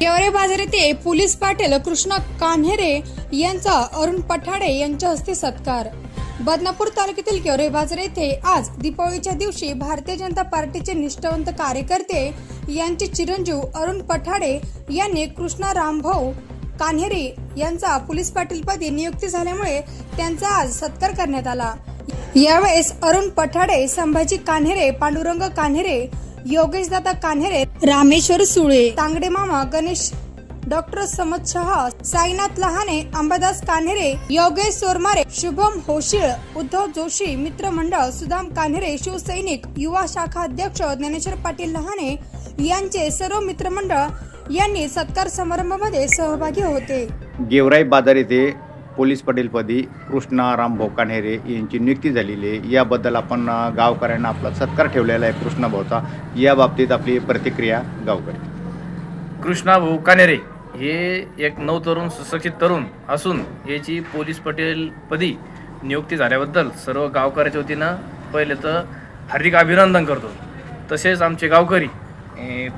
गेवरे बाजार येथे पोलीस पाटील कृष्णा कान्हेरे यांचा अरुण पठाडे यांच्या हस्ते सत्कार. बदनापूर तालुक्यातील गेवरे बाजार येथे आज दीपावलीच्या दिवशी भारतीय जनता पार्टीचे निष्ठावंत कार्यकर्ते यांचे चिरंजीव अरुण पठाडे यांनी कृष्णा रामभाऊ कान्हेरे यांचा पोलीस पाटीलपदी नियुक्ती झाल्यामुळे त्यांचा आज सत्कार करण्यात आला. यावेळेस अरुण पठाडे संभाजी कान्हेरे पांडुरंग कान्हेरे योगेशदादा कान्हेरे रामेश्वर सुळे तांगडे मामा गणेश डॉक्टर समद शहा साईनाथ लहाने अंबादास कान्हेरे योगेश सोरमारे शुभम होशीळ उद्धव जोशी मित्रमंडळ सुदाम कान्हेरे शिवसैनिक युवा शाखा अध्यक्ष ज्ञानेश्वर पाटील लहाने यांचे सर्व मित्रमंडळ यांनी सत्कार समारंभामध्ये सहभागी होते. गेवराई बाजार येथे पोलीस पटेलपदी कृष्णाराम भोकानेरे कान्हेरे यांची नियुक्ती झालेली आहे. याबद्दल आपण गावकऱ्यांना आपला सत्कार ठेवलेला आहे कृष्णा भाऊचा. या बाबतीत आपली प्रतिक्रिया गावकरी. कृष्णाभाऊ कानेरे हे एक नवतरुण सुशिक्षित तरुण असून याची पोलीस पटेलपदी नियुक्ती झाल्याबद्दल सर्व गावकऱ्याच्या वतीनं पहिले तर हार्दिक अभिनंदन करतो. तसेच आमचे गावकरी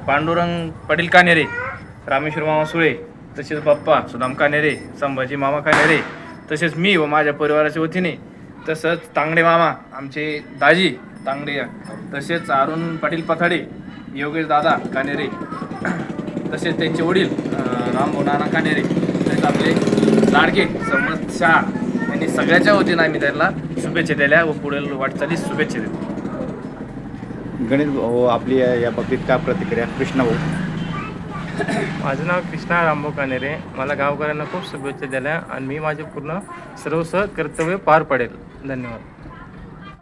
पांडुरंग पाटील कानेरे रामेश्वर मामा सुळे तसेच बाप्पा सुदाम कानेरे संभाजी मामा कानेरे तसेच मी व माझ्या परिवाराच्या वतीने तसंच तांगडे मामा आमचे दाजी तांगडे तसेच अरुण पाटील पथाडे योगेश दादा कानेरे तसेच त्यांचे वडील रामभाऊ नाना कानेरे तसेच आपले लाडके समर्थ शाह यांनी सगळ्याच्या वतीनं आम्ही त्यांना शुभेच्छा दिल्या व पुढील वाटचालीस शुभेच्छा देतो. गणेश भाऊ आपली या बाबतीत काय प्रतिक्रिया? कृष्णा भाऊ. माझं नाव कृष्णा रामभाऊ कानेरे. मला गावकऱ्यांना खूप शुभेच्छा दिल्या आणि मी माझे पूर्ण सर्व कर्तव्य पार पडेल. धन्यवाद.